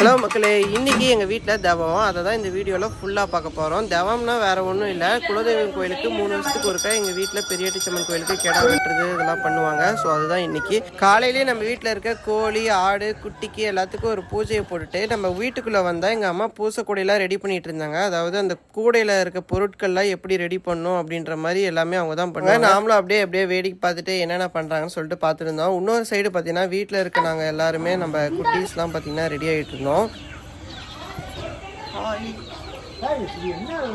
Hello மக்களே இன்னைக்கு எங்கள் வீட்டில் தவம். அதை தான் இந்த வீடியோவில் ஃபுல்லாக பார்க்க போகிறோம் தவம்னா வேறு ஒன்றும் இல்லை. குலதெய்வம் கோயிலுக்கு மூணு வருஷத்துக்கு ஒருக்கா எங்கள் வீட்டில் பெரியட்டிச்சம்மன் கோயிலுக்கு கிடா வெட்டுறது இதெல்லாம் பண்ணுவாங்க. ஸோ அதுதான் இன்னைக்கு. காலையிலேயே நம்ம வீட்டில் இருக்க கோழி ஆடு குட்டிக்கு எல்லாத்துக்கும் ஒரு பூஜையை போட்டுட்டு நம்ம வீட்டுக்குள்ளே வந்தால் எங்கள் அம்மா பூசை கூடையெல்லாம் ரெடி பண்ணிட்டு இருந்தாங்க. அதாவது அந்த கூடையில் இருக்க பொருட்கள்லாம் எப்படி ரெடி பண்ணணும் அப்படின்ற மாதிரி எல்லாமே அவங்க தான் பண்ணுவாங்க. நாமளும் அப்படியே அப்படியே வேடிக்கை பார்த்துட்டு என்னென்ன பண்ணுறாங்கன்னு சொல்லிட்டு பார்த்துட்டு இருந்தோம். இன்னொரு சைடு பார்த்தீங்கன்னா வீட்டில் இருக்க நாங்கள் எல்லாருமே நம்ம குட்டீஸ்லாம் பார்த்தீங்கன்னா ரெடி ஆகிட்டு இருந்தோம்.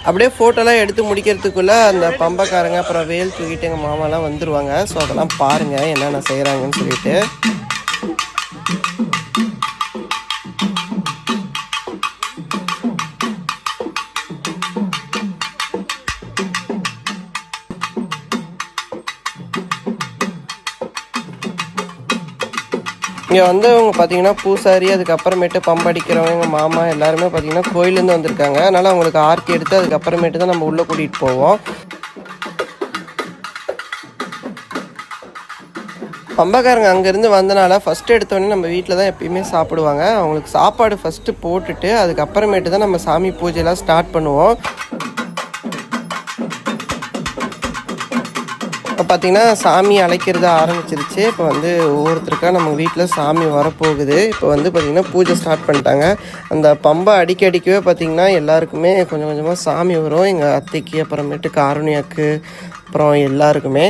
அப்படியே ஃபோட்டோலாம் எடுத்து முடிக்கிறதுக்குள்ள அந்த பம்பக்காரங்க அப்புறம் வேல் தூக்கிட்டு எங்கள் மாமாலாம் வந்துடுவாங்க ஸோ அதெல்லாம் பாருங்கள் என்னென்ன செய்கிறாங்கன்னு சொல்லிட்டு. இங்கே வந்து அவங்க பார்த்தீங்கன்னா பூசாரி அதுக்கப்புறமேட்டு பம்படிக்கிறவங்க மாமா எல்லாருமே பார்த்தீங்கன்னா கோயிலேருந்து வந்திருக்காங்க. அதனால் அவங்களுக்கு ஆர்த்தி எடுத்து அதுக்கப்புறமேட்டு தான் நம்ம உள்ளே கூட்டிகிட்டு போவோம். பம்பக்காரங்க அங்கேருந்து வந்தனால ஃபஸ்ட்டு எடுத்தோடனே நம்ம வீட்டில் தான் எப்பயுமே சாப்பிடுவாங்க. அவங்களுக்கு சாப்பாடு ஃபஸ்ட்டு போட்டுட்டு அதுக்கப்புறமேட்டு தான் நம்ம சாமி பூஜையெல்லாம் ஸ்டார்ட் பண்ணுவோம். இப்போ பார்த்திங்கன்னா சாமி அழைக்கிறது ஆரம்பிச்சிருச்சு. இப்போ வந்து ஒவ்வொருத்தருக்கா நம்ம வீட்டில் சாமி வரப்போகுது. இப்போ வந்து பார்த்திங்கன்னா பூஜை ஸ்டார்ட் பண்ணிட்டாங்க. அந்த பம்பை அடிக்க அடிக்கவே பார்த்திங்கன்னா எல்லாருக்குமே கொஞ்சம் கொஞ்சமாக சாமி வரும். எங்கள் அத்தைக்கு அப்புறமேட்டு காரணியாக்கு அப்புறம் எல்லாருக்குமே.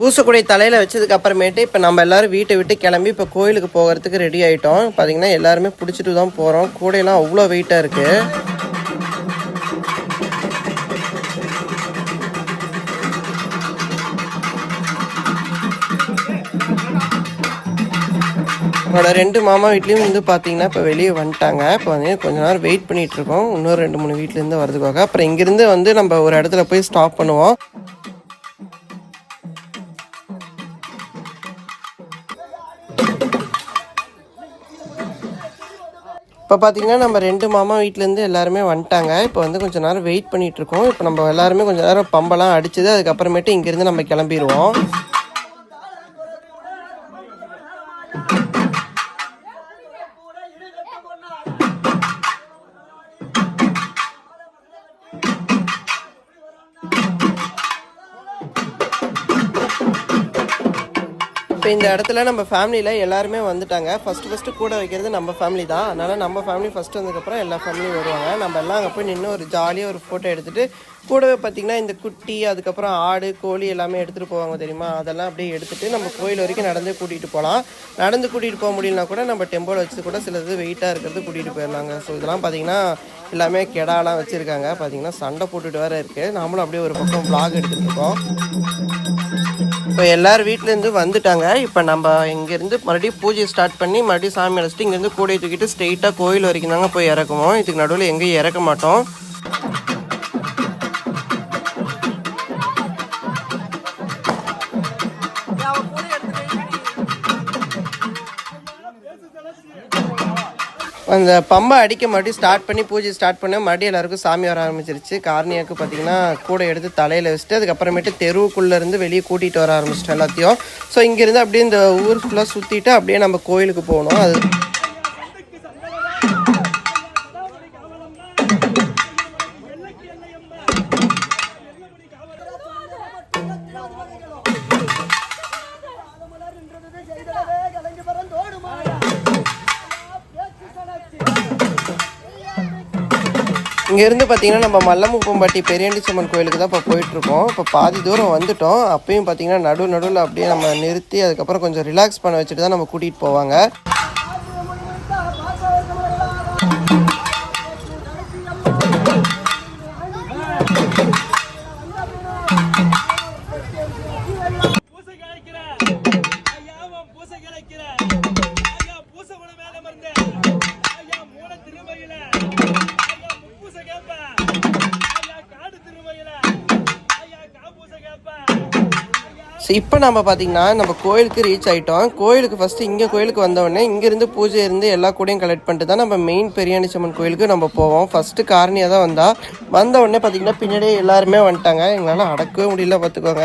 பூசக்குடை தலையில் வச்சதுக்கு அப்புறமேட்டு இப்போ நம்ம எல்லாரும் வீட்டை விட்டு கிளம்பி இப்போ கோயிலுக்கு போகிறதுக்கு ரெடி ஆகிட்டோம் பார்த்தீங்கன்னா எல்லாருமே பிடிச்சிட்டு தான் போகிறோம் கூடையெல்லாம் அவ்வளோ வெயிட்டாக இருக்குது என்னோட ரெண்டு மாமா வீட்லேயும் வந்து பார்த்தீங்கன்னா இப்போ வெளியே வந்துட்டாங்க. இப்போ வந்து கொஞ்ச நேரம் வெயிட் பண்ணிகிட்ருக்கோம் இன்னொரு ரெண்டு மூணு வீட்லேருந்து வரதுக்காக அப்புறம் இங்கேருந்து வந்து நம்ம ஒரு இடத்துல போய் ஸ்டாப் பண்ணுவோம். இப்போ பார்த்தீங்கன்னா நம்ம ரெண்டு மாமா வீட்டிலேருந்து எல்லாருமே வந்துட்டாங்க. இப்போ வந்து கொஞ்சம் நேரம் வெயிட் பண்ணிகிட்ருக்கோம் இப்போ நம்ம எல்லாருமே கொஞ்சம் நேரம் பம்பெல்லாம் அடிச்சது. அதுக்கப்புறமேட்டு இங்கேருந்து நம்ம கிளம்பிடுவோம் இப்போ இந்த இடத்துல நம்ம ஃபேமிலியில் எல்லாருமே வந்துட்டாங்க. ஃபஸ்ட்டு ஃபஸ்ட்டு கூட வைக்கிறது நம்ம ஃபேமிலி தான். அதனால் நம்ம ஃபேமிலி ஃபஸ்ட்டு வந்ததுக்கப்புறம் எல்லா ஃபேமிலியும் வருவாங்க. நம்ம எல்லாம் அங்கே போய் நின்று ஒரு ஜாலியாக ஒரு ஃபோட்டோ எடுத்துகிட்டு கூடவே பார்த்திங்கன்னா இந்த குட்டி அதுக்கப்புறம் ஆடு கோழி எல்லாமே எடுத்துகிட்டு போவாங்க தெரியுமா? அதெல்லாம் அப்படியே எடுத்துகிட்டு நம்ம கோயில் வரைக்கும் நடந்து கூட்டிகிட்டு போகலாம் நடந்து கூட்டிகிட்டு போக முடியலனா கூட நம்ம டெம்போவில் வச்சு கூட சிலது வெயிட்டாக இருக்கிறது கூட்டிகிட்டு போயிடலாங்க. ஸோ இதெல்லாம் பார்த்திங்கன்னா எல்லாமே கெடாலாம் வச்சுருக்காங்க. பார்த்திங்கன்னா சண்டை போட்டுட்டு வேறு இருக்குது நாமளும் அப்படியே ஒரு பக்கம் ப்ளாக் எடுத்துகிட்டு இருக்கோம். இப்போ எல்லார் வீட்டிலேருந்து வந்துட்டாங்க. இப்போ நம்ம இங்கேருந்து மறுபடியும் பூஜை ஸ்டார்ட் பண்ணி மறுபடியும் சாமி அழைச்சிட்டு இங்கேருந்து கூடையை தூக்கிட்டு ஸ்ட்ரெயிட்டாக கோயில் வரைக்கும் தாங்க போய் இறக்குவோம். இதுக்கு நடுவில் எங்கேயும் இறக்க மாட்டோம். அந்த பம்பை அடிக்க மறுபடியும் ஸ்டார்ட் பண்ணி பூஜை ஸ்டார்ட் பண்ண மறுபடியும் எல்லாருக்கும் சாமி வர ஆரம்பிச்சிருச்சு. கார்னியாவுக்கு பார்த்தீங்கன்னா கூட எடுத்து தலையில் வச்சுட்டு அதுக்கப்புறமேட்டு தெருவுக்குள்ளேருந்து வெளியே கூட்டிகிட்டு வர ஆரம்பிச்சிட்டோம் எல்லாத்தையும். ஸோ இங்கேருந்து அப்படியே இந்த ஊர் ஃபுல்லாக சுற்றிட்டு அப்படியே நம்ம கோயிலுக்கு போகணும். அது இங்கேருந்து பார்த்தீங்கன்னா நம்ம மல்லமுப்பம்பட்டி பெரியண்டிச்சம்மன் கோயிலுக்கு தான் இப்போ போயிட்டுருக்கோம். இப்போ பாதி தூரம் வந்துட்டோம். அப்பயும் பார்த்தீங்கன்னா நடு நடுவில் அப்படியே நம்ம நிறுத்தி அதுக்கப்புறம் கொஞ்சம் ரிலாக்ஸ் பண்ண வச்சுட்டு தான் நம்ம கூட்டிகிட்டு போவாங்க. ஸோ இப்போ நம்ம பார்த்தீங்கன்னா நம்ம கோயிலுக்கு ரீச் ஆகிட்டோம் கோயிலுக்கு ஃபஸ்ட்டு இங்கே கோயிலுக்கு வந்தோடனே இங்கேருந்து பூஜை இருந்து எல்லா கூடையும் கலெக்ட் பண்ணிட்டு தான் நம்ம மெயின் பெரியாணிச்சம்மன் கோயிலுக்கு நம்ம போவோம். ஃபஸ்ட்டு காரணியாக தான் வந்தால் வந்த உடனே பார்த்தீங்கன்னா பின்னாடியே எல்லாருமே வந்துட்டாங்க. எங்களால் அடக்கவே முடியல பார்த்துக்கோங்க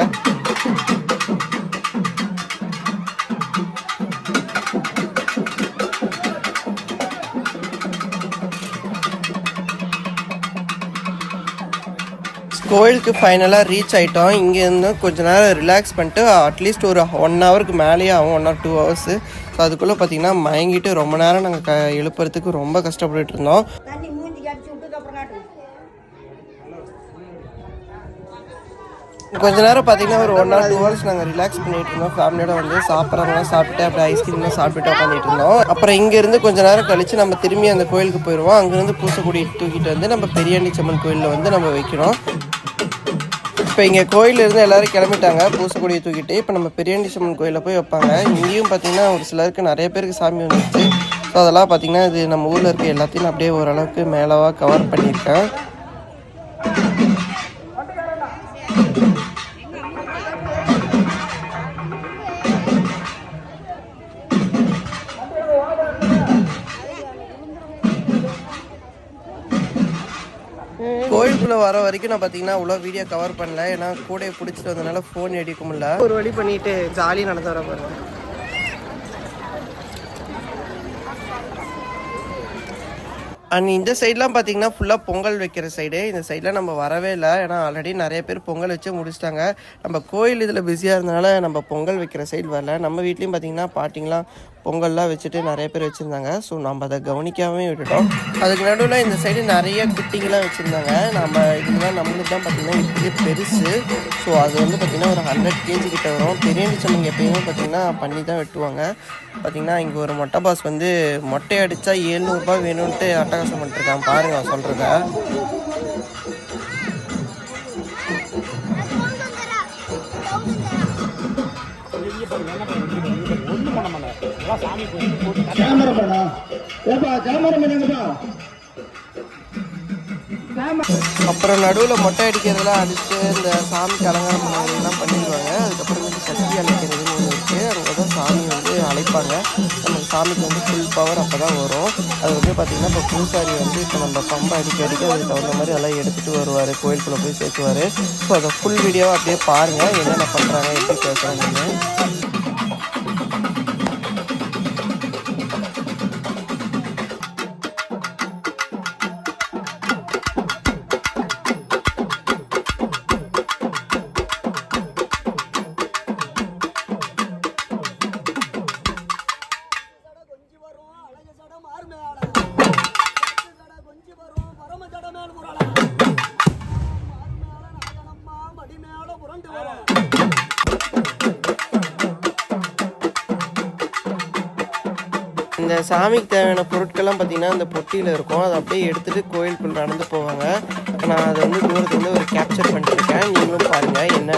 கோயிலுக்கு ஃபைனலாக ரீச் ஆகிட்டோம் இங்கேருந்து கொஞ்ச நேரம் ரிலாக்ஸ் பண்ணிட்டு அட்லீஸ்ட் ஒரு ஒன் ஹவருக்கு மேலேயே ஆகும். One or two hours so அதுக்குள்ளே பார்த்தீங்கன்னா மயங்கிட்டு ரொம்ப நேரம் நாங்கள் க எழுப்புறதுக்கு ரொம்ப கஷ்டப்பட்டுட்டு இருந்தோம். கொஞ்ச நேரம் பார்த்தீங்கன்னா ஒரு ஒன் ஆர் டூ ஹவர்ஸ் நாங்கள் ரிலாக்ஸ் பண்ணிட்டு இருந்தோம். ஃபேமிலியோட வந்து சாப்பிட்றவங்களாம் சாப்பிட்டு அப்படியே ஐஸ்கிரீம்லாம் சாப்பிட்டுட்டு உட்காந்துட்டு இருந்தோம். அப்புறம் இங்கேருந்து கொஞ்ச நேரம் கழிச்சு நம்ம திரும்பி அந்த கோயிலுக்கு போயிடுவோம் அங்கேருந்து பூசைக்குடி தூக்கிட்டு வந்து நம்ம பெரியாண்டிச்சம்மன் கோயிலில் வந்து நம்ம வைக்கணும். இப்போ இங்கே கோயிலிருந்து எல்லாரும் கிளம்பிட்டாங்க. பூசைக்குடியை தூக்கிட்டு. இப்போ நம்ம பெரியாண்டிச்சம்மன் கோயிலில் போய் வைப்பாங்க. இங்கேயும் பார்த்தீங்கன்னா ஒரு சிலருக்கு நிறைய பேருக்கு சாமி வந்துச்சு ஸோ அதெல்லாம் பார்த்தீங்கன்னா இது நம்ம ஊரில் இருக்க எல்லாத்தையும் அப்படியே ஓரளவுக்கு மேலவாக கவர் பண்ணியிருக்கேன். கோயிலுக்குள்ள வர வரைக்கும் நான் பார்த்தீங்கன்னா அவ்வளோ வீடியோ கவர் பண்ணல. ஏன்னா கூடையை பிடிச்சிட்டு வந்தனால ஃபோன் எடுக்க முடியல. ஒரு வழி பண்ணிட்டு ஜாலி நடந்து வர பாருங்க அண்ட் இந்த சைட்லாம் பார்த்தீங்கன்னா ஃபுல்லாக பொங்கல் வைக்கிற சைடு இந்த சைடில் நம்ம வரவே இல்லை. ஏன்னா ஆல்ரெடி நிறைய பேர் பொங்கல் வச்சு முடிச்சிட்டாங்க. நம்ம கோயில் இதில் பிஸியாக இருந்தனால நம்ம பொங்கல் வைக்கிற சைடு வரல. நம்ம வீட்லேயும் பார்த்தீங்கன்னா பாட்டிங்களாம் பொங்கல்லாம் வச்சுட்டு நிறைய பேர் வச்சுருந்தாங்க. ஸோ நம்ம அதை கவனிக்காமே விட்டுட்டோம். அதுக்கு நடுவில் இந்த சைடு நிறைய குட்டிங்கெலாம் வச்சுருந்தாங்க. நம்ம இதுதான் நம்மளுக்கு தான் பார்த்திங்கன்னா இப்படியே பெருசு. ஸோ அது வந்து பார்த்திங்கன்னா ஒரு ஹண்ட்ரட் கேஜி கிட்ட வரும். பெரிய சமைங்க எப்பயுமே பார்த்திங்கன்னா பண்ணி தான் வெட்டுவாங்க. பார்த்திங்கன்னா இங்கே ஒரு மொட்டை பாஸ் வந்து மொட்டை அடித்தா ஏழ்நூறுபா வேணும்ன்ட்டு அட்டகாசம் பண்ணிட்டுருக்கான் பாருங்க சொல்கிறத அப்புறம் நடுவில் மொட்டை அடிக்கிறதெல்லாம் அடிச்சுட்டு இந்த சாமிக்கு அலங்காரம் பண்ணுறதுலாம் பண்ணிடுவாங்க. அதுக்கப்புறம் வந்து சக்தி அழைக்கிறதுன்னு ஒன்று இருக்குது அங்கே தான் சாமி வந்து அழைப்பாங்க. சாமிக்கு வந்து ஃபுல் பவர் அப்போ தான் வரும். அது வந்து பார்த்திங்கன்னா இப்போ பூசாரி வந்து இப்போ நம்ம பம்பை அடிக்க அடிக்க அதுக்கு தகுந்த மாதிரி எல்லாம் எடுத்துகிட்டு வருவார் கோயிலுக்குள்ளே போய் சேர்த்துவார். ஸோ அதை ஃபுல் வீடியோவை அப்படியே பாருங்கள் என்னென்ன பண்ணுறாங்க எப்படி பேசுகிறாங்கன்னு சாமிக்கு தேவையான பொருட்கள்லாம் பார்த்தீங்கன்னா அந்த பொட்டியில் இருக்கும். அதை அப்படியே எடுத்துகிட்டு கோயிலுக்குள்ளே நடந்து போவாங்க. நான் அதை வந்து தூரத்துலேருந்து ஒரு கேப்சர் பண்ணிட்டுருக்கேன் நீங்களும் பாருங்கள் என்ன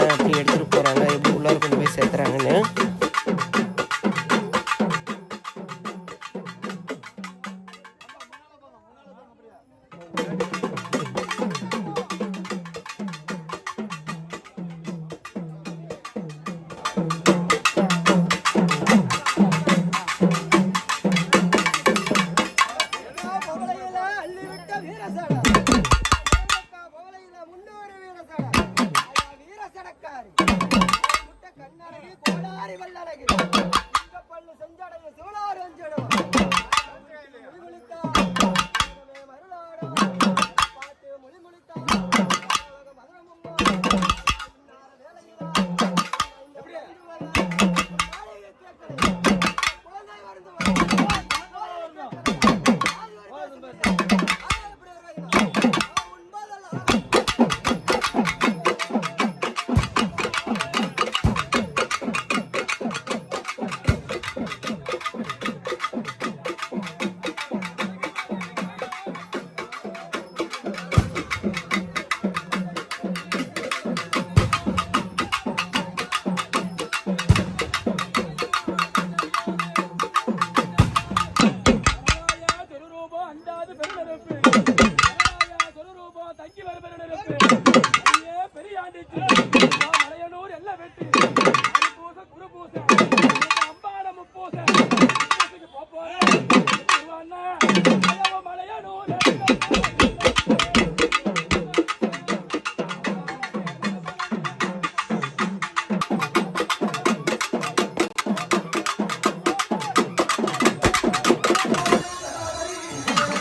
அவன் தங்கி வருபவரிடம் எல்லாம் வெட்டு. பூசை குரு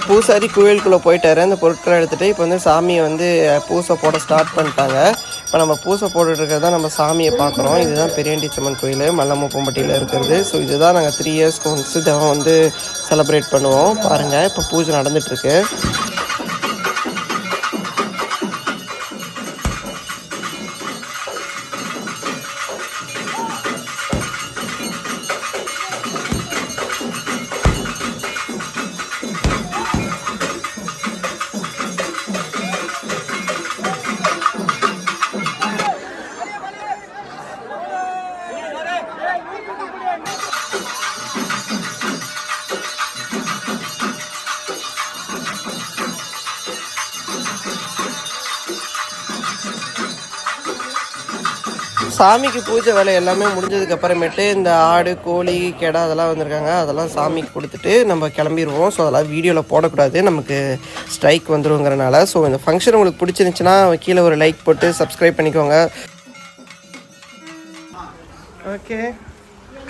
பூசாரி கோயிலுக்குள்ளே போயிட்டாரு. அந்த பொருட்களை எடுத்துகிட்டு இப்போ வந்து சாமியை வந்து பூசை போட ஸ்டார்ட் பண்ணிட்டாங்க. இப்போ நம்ம பூசை போட்டுட்டு இருக்கிறதா நம்ம சாமியை பார்க்குறோம். இதுதான் பெரியண்டிச்சம்மன் கோயில். மல்லம்மப்பம்பட்டியில் இருக்கிறது. ஸோ இதுதான் நாங்கள் த்ரீ இயர்ஸ்க்கு ஒன்ஸ் தினம் வந்து செலிப்ரேட் பண்ணுவோம். பாருங்கள் இப்போ பூஜை நடந்துட்டுருக்கு சாமிக்கு பூஜை வேலை எல்லாமே முடிஞ்சதுக்கு அப்புறமேட்டு இந்த ஆடு கோழி கெடா அதெல்லாம் வந்திருக்காங்க. அதெல்லாம் சாமிக்கு கொடுத்துட்டு நம்ம கிளம்பிடுவோம் ஸோ அதெல்லாம் வீடியோவில் போடக்கூடாது. நமக்கு ஸ்ட்ரைக் வந்துருங்கிறனால. ஸோ இந்த ஃபங்க்ஷன் உங்களுக்கு பிடிச்சிருந்துச்சுன்னா கீழே ஒரு லைக் போட்டு சப்ஸ்கிரைப் பண்ணிக்கோங்க. ஓகே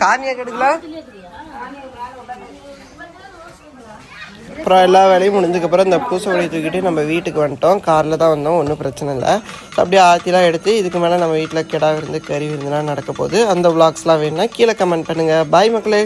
கார்னியா கெடுக்கலாம் அப்புறம் எல்லா வேலையும் முடிஞ்சதுக்கப்புறம் இந்த பூசை வழி தூக்கிட்டு நம்ம வீட்டுக்கு வந்துட்டோம். காரில் தான் வந்தோம் ஒன்றும் பிரச்சனை இல்லை. அப்படியே ஆத்திலாம் எடுத்து இதுக்கு மேலே நம்ம வீட்டில் கிடா விருந்து கறி விருந்துலாம் நடக்க போகுது. அந்த விளாக்ஸ்லாம் வேணும்னா கீழே கமெண்ட் பண்ணுங்கள் பாய் மக்களே.